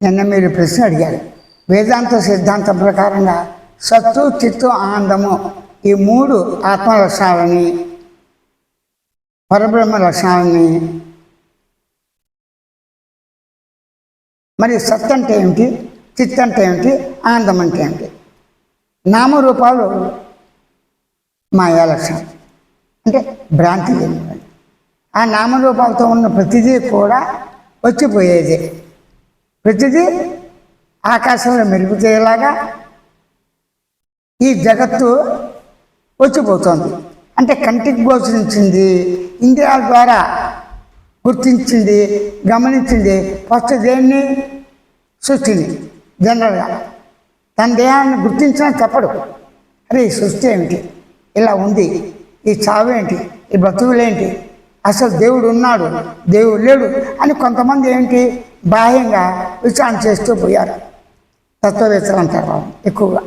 నిన్న మీరు ప్రశ్న అడిగారు. వేదాంత సిద్ధాంతం ప్రకారంగా సత్తు చిత్తు ఆనందము ఈ మూడు ఆత్మ లక్షణాలని పరబ్రహ్మ లక్షణాలని మరి సత్ అంటే ఏమిటి? చిత్ అంటే ఏమిటి? ఆనందం అంటే ఏమిటి? నామరూపాలు మాయా లక్షణం అంటే భ్రాంతి ఆ నామరూపాలతో ఉన్న ప్రతిదీ కూడా వచ్చిపోయేది. ప్రతిదీ ఆకాశంలో మెరుగుతేలాగా ఈ జగత్తు వచ్చిపోతుంది. అంటే కంటికి గోచరించింది ఇంద్రియాల ద్వారా గుర్తించింది గమనించింది ఫస్ట్ దేన్ని? సృష్టిని జనరల్గా. తన దేహాన్ని గుర్తించినా చెప్పడు. అరే ఈ సృష్టి ఏమిటి? ఇలా ఉంది. ఈ చావు ఏంటి? ఈ బతుకులేంటి అసలు దేవుడు ఉన్నాడు దేవుడు లేడు అని కొంతమంది ఏంటి బాహ్యంగా విచారణ చేస్తూ పోయారు. తత్వవేత్తలు అంటారు వాళ్ళు ఎక్కువగా.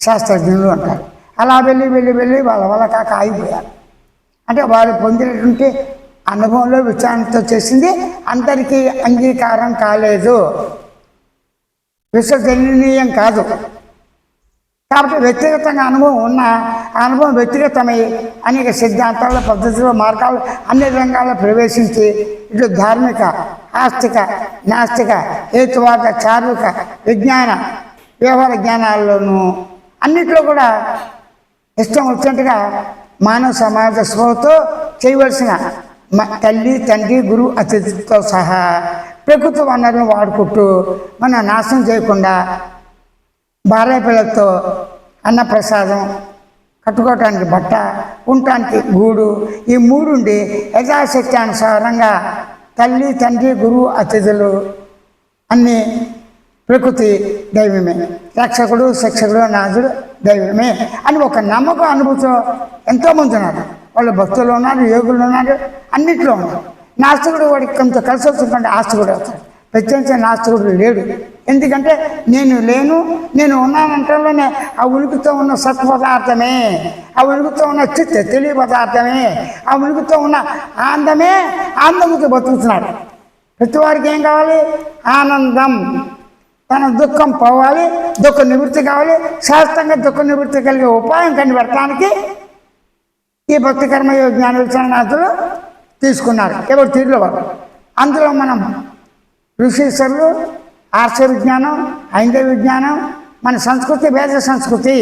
శాస్త్రజ్ఞులు అంటారు. అలా వెళ్ళి వెళ్ళి వెళ్ళి వాళ్ళ వల్ల కాక ఆగిపోయారు. అంటే వాళ్ళు పొందినటువంటి అనుభవంలో విచారణతో చేసింది అందరికీ అంగీకారం కాలేదు. విశ్వజనీయం కాదు. కాబట్టి వ్యక్తిగతంగా అనుభవం ఉన్న ఆ అనుభవం వ్యక్తిగతమై అనేక సిద్ధాంతాల పద్ధతులు మార్గాలు అన్ని రంగాల్లో ప్రవేశించి ఇటు ధార్మిక ఆస్తిక నాస్తిక హేతువాద చార్మిక విజ్ఞాన వ్యవహార జ్ఞానాల్లోనూ అన్నిట్లో కూడా ఇష్టం వచ్చినట్టుగా మానవ సమాజ స్పృహతో చేయవలసిన మ- తల్లి తండ్రి గురువు అతిథితో సహా ప్రకృతి వనరులను వాడుకుంటూ మనం నాశనం చేయకుండా భార్య పిల్లలతో అన్నప్రసాదం కట్టుకోవటానికి బట్ట ఉండటానికి గూడు ఈ మూడుండి యథాశక్తి అనుసారంగా తల్లి తండ్రి గురువు అతిథులు అన్నీ ప్రకృతి దైవమే. రక్షకుడు శిక్షకుడు నాథుడు దైవమే అని ఒక నమ్మకం అనుభూతితో ఎంతోమంది ఉన్నారు. వాళ్ళు భక్తులు ఉన్నారు యోగులు ఉన్నారు అన్నిట్లో ఉన్నారు. నాస్తికుడు వాడికి కొంత కలిసి వస్తుందంటే ఆస్తికుడు అవుతాడు. ప్రత్యక్ష నాస్తికుడు లేడు. ఎందుకంటే నేను లేను నేను ఉన్నానంటలోనే ఆ ఉనికితో ఉన్న సత్ పదార్థమే ఆ ఉనికితో ఉన్న చిత్త తెలియ పదార్థమే ఆ ఉనికితో ఉన్న ఆనందమే ఆనందముకి బతుకుతున్నాడు. ప్రతి వారికి ఏం కావాలి? ఆనందం. తన దుఃఖం పోవాలి దుఃఖ నివృత్తి కావాలి శాస్త్రంగా దుఃఖ నివృత్తి కలిగే ఉపాయం కనిపెట్టడానికి ఈ భక్తి కర్మయోగ జ్ఞాన విచారణార్థులు తీసుకున్నారు ఎవరు తీరులో వారు? అందులో మనం విశ్వేశ్వరులు ఆర్ష విజ్ఞానం హైందవ విజ్ఞానం మన సంస్కృతి వేద సంస్కృతి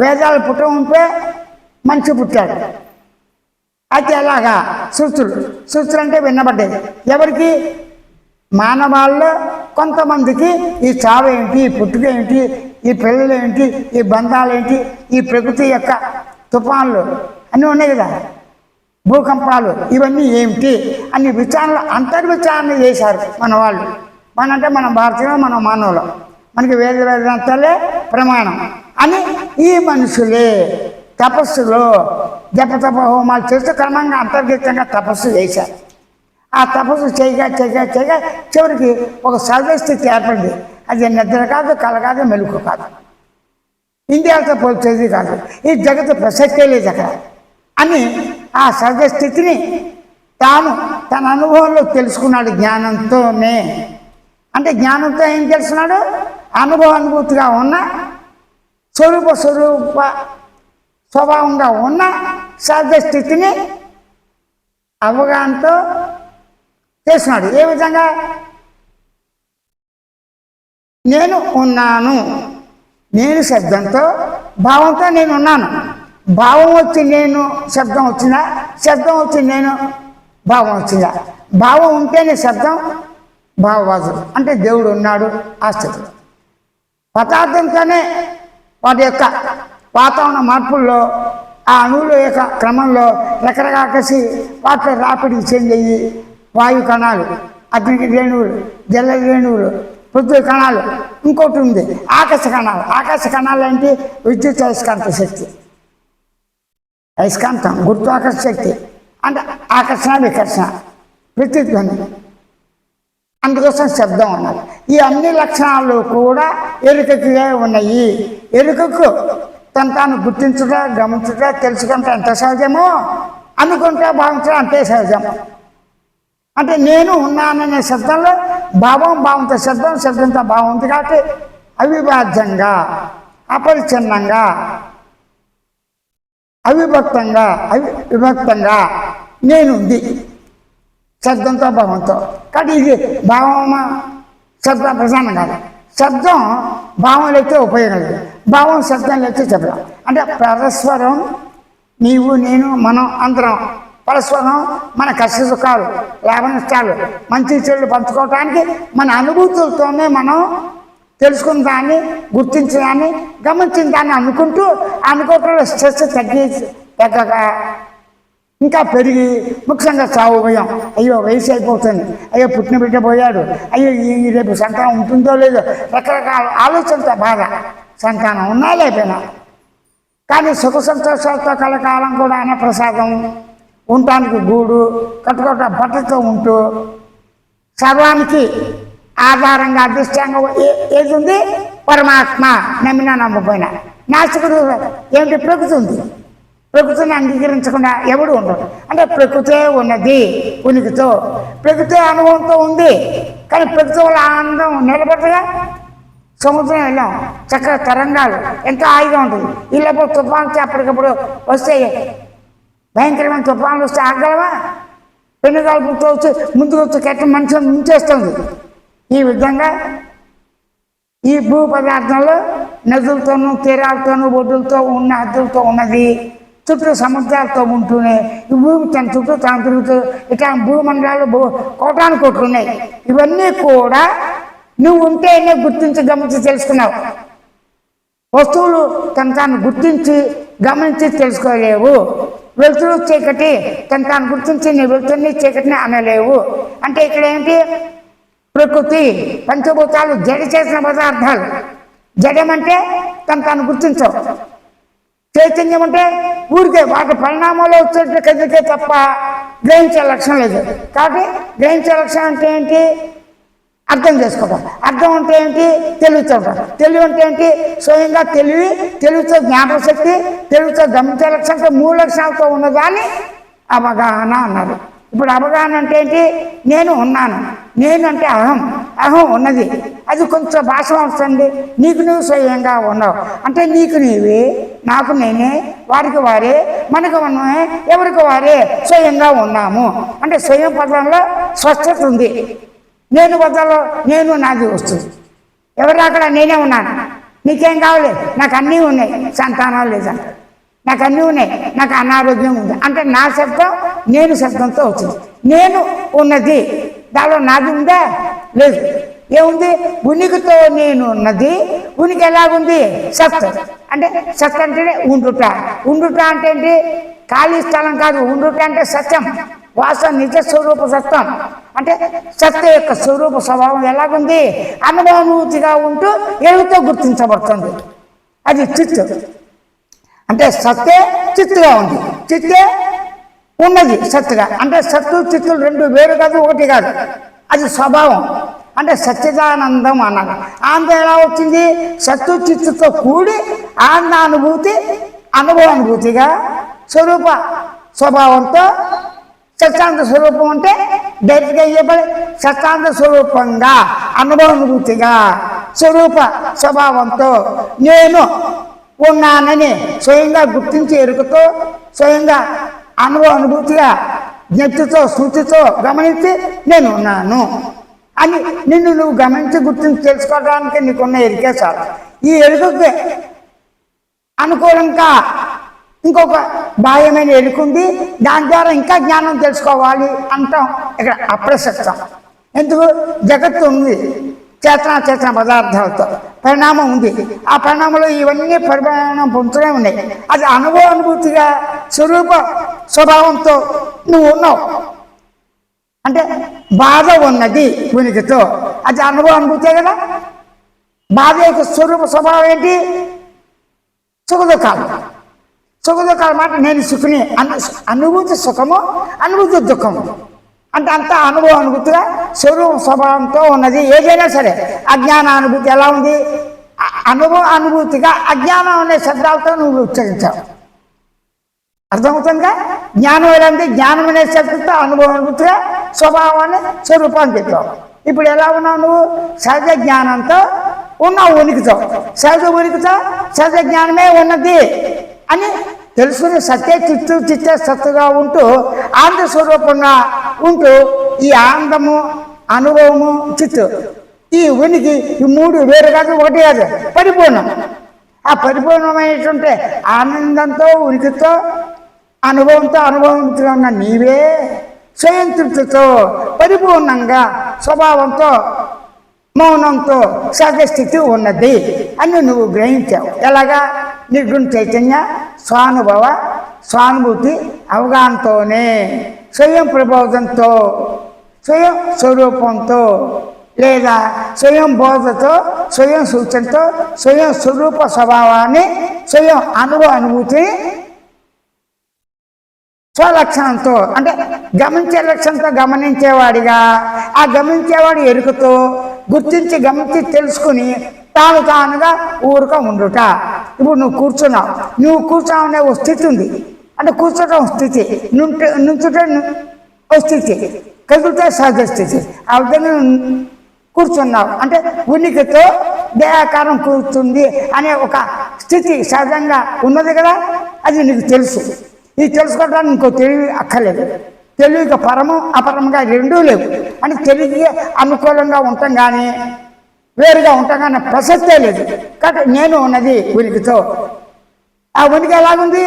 వేదాలు పుట్ట ఉంటే మనిషి పుట్టాడు. అయితే అలాగా సూత్రులు సూత్రులు అంటే విన్నబడ్డది ఎవరికి? మానవాళ్ళలో కొంతమందికి ఈ చావు ఏంటి ఈ పుట్టుక ఏంటి ఈ పిల్లలు ఏంటి ఈ బంధాలు ఏంటి ఈ ప్రకృతి యొక్క తుఫాన్లు అన్నీ ఉన్నాయి కదా. భూకంపాలు ఇవన్నీ ఏమిటి అన్ని విచారణ అంతర్విచారణ చేశారు మన వాళ్ళు. మన అంటే మన భారతీయులు మన మానవులు. మనకి వేద వేదాంతాలే ప్రమాణం అని ఈ మనుషులే తపస్సులో జపతప హోమాలు చేస్తూ క్రమంగా అంతర్గతంగా తపస్సు చేశారు. ఆ తపస్సు చేయగా చేయగా చేయగా చివరికి ఒక సర్వస్థితి ఏర్పడింది. అది నిద్ర కాదు కల కాదు మెలుకు కాదు. ఇండియాతో పోల్చేది కాదు. ఈ జగత్తు ప్రసక్తే లేదు అక్కడ అని ఆ సహజ స్థితిని తాను తన అనుభవంలో తెలుసుకున్నాడు జ్ఞానంతోనే. అంటే జ్ఞానంతో ఏం తెలుసుకున్నాడు? అనుభవ అనుభూతిగా ఉన్న స్వరూప స్వరూప స్వభావంగా ఉన్న సహజ స్థితిని అవగాహనతో చేస్తున్నాడు ఏ విధంగా? నేను ఉన్నాను. నేను శబ్దంతో భావంతో నేను ఉన్నాను. భావం వచ్చి నేను శబ్దం వచ్చిందా? శబ్దం వచ్చి నేను భావం వచ్చిందా? భావం ఉంటేనే శబ్దం భావవాదుడు అంటే దేవుడు ఉన్నాడు ఆ స్థితిలో పదార్థంతోనే వాటి యొక్క వాతావరణ మార్పుల్లో ఆ అణువుల యొక్క క్రమంలో రకరకాల కలిసి వాటిలో రాపిడికి చేంజ్ అయ్యి వాయు కణాలు అగ్ని రేణువులు జల రేణువులు పృథ్వీ కణాలు ఇంకోటి ఉంది ఆకాశ కణాలు. ఆకాశ కణాలు అంటే విద్యుత్ అయస్కాంత శక్తి. అయస్కాంతం గురుత్వాకర్షణ శక్తి. అంటే ఆకర్షణ వికర్షణ. ప్రతిధ్వని. అందుకోసం శబ్దం అన్నారు ఈ అన్ని లక్షణాలు కూడా ఎరుకగా ఉన్నాయి. ఎరుకకు తను తాను గుర్తించుట గమనించుట తెలుసుకుంటే ఎంత సహజమో అనుకుంటే భావించడం అంతే సహజం. అంటే నేను ఉన్నాననే శబ్దంలో భావం భావంతో శబ్దం శబ్దంతో భావం ఉంది కాబట్టి అవిభాజ్యంగా అపరిచ్ఛిన్నంగా అవిభక్తంగా అవి విభక్తంగా నేనుంది. శబ్దంతో భావంతో. కాబట్టి ఇది భావమా? శబ్దం ప్రధానం కాదు. శబ్దం భావం లేకపోతే ఉపయోగం లేదు. భావం శబ్దం లేకపోతే చెప్పడం అంటే పరస్పరం నీవు నేను మనం అందరం. పరస్పరం మన కష్ట సుఖాలు లాభ నష్టాలు మంచి చెడు పంచుకోవటానికి మన అనుభూతులతోనే మనం తెలుసుకున్న దాన్ని గుర్తించిన దాన్ని గమనించిన దాన్ని అనుకుంటూ అనుకోవటంలో స్ట్రెస్ తగ్గి తగ్గక ఇంకా పెరిగి ముఖ్యంగా చావు భయం. అయ్యో వయసు అయిపోతుంది. అయ్యో పుట్టిన బిడ్డ పోయాడు. అయ్యో ఈ రేపు సంతానం ఉంటుందో లేదో రకరకాల ఆలోచనతో బాధ. సంతానం ఉన్నా లేకపోయినా. కానీ సుఖ సంతోషాలతో కలకాలం కూడా అన్నప్రసాదం. ఉండటానికి గూడు కట్టుకోట బట్టతో ఉంటూ సర్వానికి ఆధారంగా అదృష్టంగా ఏ- ఏది ఉంది పరమాత్మ. నమ్మినా నమ్మపోయినా నాస్తికుడు ఏమిటి? ప్రకృతి ఉంది. ప్రకృతిని అంగీకరించకుండా ఎవడు ఉండడు. అంటే ప్రకృతే ఉన్నది ఉనికితో. ప్రకృతి అనుభవంతో ఉంది. కానీ ప్రకృతి వల్ల ఆనందం నిలబడగా సముద్రం వెళ్ళాం చక్కగా తరంగాలు. ఎంతో హాయిగా ఉంటుంది. ఇళ్ళప్పుడు తుఫాను అప్పటికప్పుడు వస్తే భయంకరమైన తుఫాన్లు వస్తే ఆగలవా? పెనుగాలుపుతో వచ్చి ముందుకు వచ్చి కట్టిన మనుషులు ముంచేస్తుంది. ఈ విధంగా ఈ భూ పదార్థంలో నదులతోనూ తీరాలతోనూ ఒడ్డులతో ఉన్న అద్దులతో ఉన్నది చుట్టూ సముద్రాలతో ఉంటూనే ఈ భూమి తన చుట్టూ తాను తిరుగుతూ ఇట్లా భూమండలాలు భూ కోటాను కోట్లు ఉన్నాయి. ఇవన్నీ కూడా నువ్వు ఉంటేనే గుర్తించి గమనించి తెలుసుకున్నావు. వస్తువులు తను తాను గుర్తించి గమనించి తెలుసుకోలేవు. వెలుతురు చీకటి తను తాను గుర్తించి నీ వెలుతురుని చీకటిని అనలేవు. అంటే ఇక్కడ ఏంటి? ప్రకృతి పంచభూతాలు జడ చేసిన పదార్థాలు. జడమంటే తను తాను గుర్తించవు. చైతన్యం అంటే ఊరికే వాటి పరిణామాలు వచ్చేట్లు కదిలితే తప్ప గ్రహించే లక్షణం లేదు. కాబట్టి గ్రహించే లక్షణం అంటే ఏంటి? అర్థం చేసుకోవడం అర్థం అంటే ఏంటి? తెలివితో తెలివి అంటే ఏంటి? స్వయంగా తెలివి తెలివితో జ్ఞాపశక్తి తెలివితో గమనించే లక్షణంతో మూడు లక్షణాలతో ఉన్నదాన్ని అవగాహన అన్నారు. ఇప్పుడు అవగాహన అంటే ఏంటి? నేను ఉన్నాను. నేను అంటే అహం. అహం ఉన్నది. అది కొంచెం భాష వస్తుంది నీకు నువ్వు స్వయంగా ఉన్నావు. అంటే నీకు నీవే నాకు నేనే వారికి వారే మనకు మనమే ఎవరికి వారే స్వయంగా ఉన్నాము. అంటే స్వయం పదంలో స్వచ్ఛత ఉంది. నేను పదంలో నేను నాది వస్తుంది. ఎవరు అక్కడ? నేనే ఉన్నాను. నీకేం కావాలి? నాకు అన్నీ ఉన్నాయి. సంతానాలు లేదంట. నాకు అన్నీ ఉన్నాయి. నాకు అనారోగ్యం ఉంది. అంటే నా శబ్దం నేను శబ్దంతో వచ్చింది. నేను ఉన్నది. దానిలో నాది ఉందా? లేదు. ఏముంది? ఉనికితో నేను ఉన్నది. ఉనికి ఎలాగుంది? సత్ అంటే సత్ అంటేనే ఉండుట. ఉండుట అంటే ఏంటి? ఖాళీ స్థలం కాదు. ఉండుట అంటే సత్యం. వాస నిజ స్వరూప సత్వం. అంటే సత్య యొక్క స్వరూప స్వభావం ఎలాగుంది? అనుభవానుభూతిగా ఉంటూ ఎరువుతో గుర్తించబడుతుంది. అది చిత్తు. అంటే సత్తే చిత్తుగా ఉంది. చిత్తే ఉన్నది సత్తుగా. అంటే సత్తు చిత్తులు రెండు వేరు కాదు ఒకటి కాదు. అది స్వభావం. అంటే సచ్చిదానందం అన్నారు ఆనందం ఎలా వచ్చింది? సత్తు చిత్తుతో కూడి ఆనంద అనుభూతి అనుభవానుభూతిగా స్వరూప స్వభావంతో సత్యాంత స్వరూపం అంటే డైరెక్ట్గా ఇవ్వబడి సత్యాంత స్వరూపంగా అనుభవానుభూతిగా స్వరూప స్వభావంతో నేను ఉన్నానని స్వయంగా గుర్తించి ఎరుకుతూ స్వయంగా అనుభవ అనుభూతిగా జ్ఞప్తితో శృతితో గమనించి నేను ఉన్నాను. అని నిన్ను నువ్వు గమనించి గుర్తించి తెలుసుకోవడానికి నీకున్న ఎరికే చాలు ఈ ఎరుకకి అనుకూలంగా ఇంకొక బాహ్యమైన ఎరుకుంది దాని ద్వారా ఇంకా జ్ఞానం తెలుసుకోవాలి అంటాం. ఇక్కడ అప్రసక్తం. ఎందుకు? జగత్తు ఉంది. చేతన చేతన పదార్థాలతో పరిణామం ఉంది. ఆ పరిణామంలో ఇవన్నీ పరిమాణం పొందుతూనే ఉన్నాయి. అది అనుభవ అనుభూతిగా స్వరూప స్వభావంతో నువ్వు ఉన్నావు. అంటే బాధ ఉన్నది ఉనికితో అది అనుభవం అనుభూతే కదా బాధ యొక్క స్వరూప స్వభావం ఏంటి? సుఖదుఖాలు సుఖదుఖాలు మాట నేను సుఖిని అను అనుభూతి సుఖము అనుభూతి దుఃఖము. అంటే అంత అనుభవం అనుభూతిగా స్వరూప స్వభావంతో ఉన్నది. ఏదైనా సరే అజ్ఞాన అనుభూతి ఎలా ఉంది? అనుభవ అనుభూతిగా అజ్ఞానం అనే శబ్దాలతో నువ్వు ఉచ్చరించావు. అర్థమవుతుందిగా జ్ఞానం ఎలా ఉంది జ్ఞానం అనే శక్తితో అనుభవ స్వభావాన్ని స్వరూపాన్ని చెప్పావు ఇప్పుడు ఎలా ఉన్నావు నువ్వు? సహజ జ్ఞానంతో ఉన్నావు ఉనికితో. సహజ ఉనికితో సహజ జ్ఞానమే ఉన్నది అని తెలుసుకుని సత్య చిత్తు చిత్త సత్తుగా ఉంటూ ఆనంద స్వరూపంగా ఉంటూ ఈ ఆనందము అనుభవము చిత్తు ఈ ఉనికి ఈ మూడు వేరు కాదు ఒకటి కాదు పరిపూర్ణం. ఆ పరిపూర్ణమైనటువంటి ఆనందంతో ఉనికితో అనుభవంతో అనుభవంతో ఉన్న నీవే స్వయంతృప్తితో పరిపూర్ణంగా స్వభావంతో మౌనంతో సహజస్థితి ఉన్నది అని నువ్వు గ్రహించావు. ఎలాగా? నిర్గుణ చైతన్య స్వానుభవ స్వానుభూతి అవగాహనతోనే స్వయం ప్రబోధంతో స్వయం స్వరూపంతో లేదా స్వయం బోధతో స్వయం సూచనతో స్వయం స్వరూప స్వభావాన్ని స్వయం అనుభవ అనుభూతిని స్వలక్షణంతో అంటే గమనించే లక్ష్యంతో గమనించేవాడిగా ఆ గమనించేవాడు ఎరుకతో గుర్తించి గమనించి తెలుసుకుని తాను తానుగా ఊరుక ఉండుట. ఇప్పుడు నువ్వు కూర్చున్నావు. నువ్వు కూర్చోవనే ఓ స్థితి ఉంది. అంటే కూర్చోటం స్థితి. నుంట నుంచుట ఓ స్థితి. కదులుతే సహజ స్థితి. ఆ విధంగా కూర్చున్నావు. అంటే ఉనికితో దేహాకారం కూర్చుంది అనే ఒక స్థితి సహజంగా ఉన్నది కదా? అది నీకు తెలుసు. ఇది తెలుసుకోవడానికి ఇంకో తెలివి అక్కర్లేదు. తెలివికి పరము అపరముగా రెండూ లేవు. అని తెలివికి అనుకూలంగా ఉంటాం కానీ వేరుగా ఉంటాం కానీ ప్రసక్తే లేదు. కాబట్టి నేను ఉన్నది ఉనికితో ఆ ఉనికి ఎలాగుంది?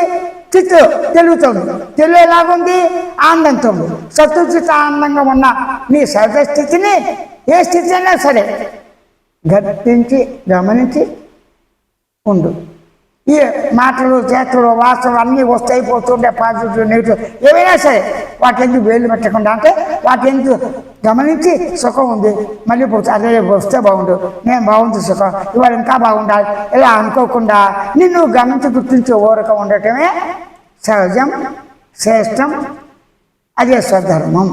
చిత్తు తెలుగుతుంది తెలుగు ఎలాగుంది? ఆనందంతో ఉంది. సత్తుచిత ఆనందంగా ఉన్న నీ సహజ స్థితిని ఏ స్థితి అయినా సరే గర్తించి గమనించి ఉండు. ఈ మాటలు చేతులు వాసనలు అన్నీ వస్తాయి పోతుండే పాజిటివ్ నెగిటివ్. ఏమైనా సరే వాటి ఎందుకు వేలు పెట్టకుండా? అంటే వాటి ఎందుకు గమనించి సుఖం ఉంది. మళ్ళీ అదే వస్తే బాగుండు. నేను బాగుంది సుఖం. ఇవాళ ఇంకా బాగుండాలి. ఇలా అనుకోకుండా నిన్ను గమనించి గుర్తించి ఓరక ఉండటమే సహజం శ్రేష్టం. అదే స్వధర్మం.